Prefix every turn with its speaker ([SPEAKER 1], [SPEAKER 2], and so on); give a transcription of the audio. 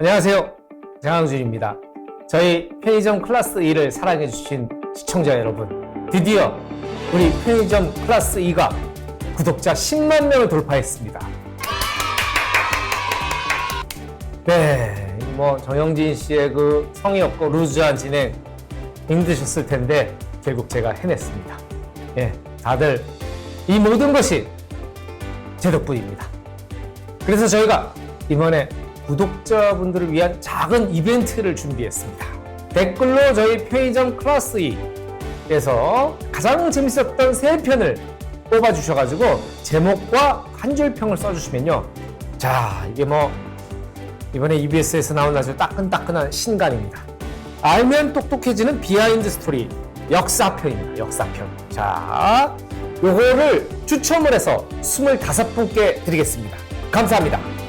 [SPEAKER 1] 안녕하세요. 장항준입니다. 저희 편의점 클래스 2를 사랑해주신 시청자 여러분, 드디어 우리 편의점 클래스 2가 구독자 10만 명을 돌파했습니다. 네, 뭐 정영진 씨의 그 성의 없고 루즈한 진행 힘드셨을 텐데 결국 제가 해냈습니다. 예, 다들 이 모든 것이 제 덕분입니다. 그래서 저희가 이번에 구독자분들을 위한 작은 이벤트를 준비했습니다. 댓글로 저희 편의점 클래스 2에서 가장 재밌었던 세 편을 뽑아주셔가지고 제목과 한 줄 평을 써주시면요. 자, 이게 뭐 이번에 EBS에서 나온 아주 따끈따끈한 신간입니다. 알면 똑똑해지는 비하인드 스토리 역사편입니다. 역사편. 자, 요거를 추첨을 해서 25분께 드리겠습니다. 감사합니다.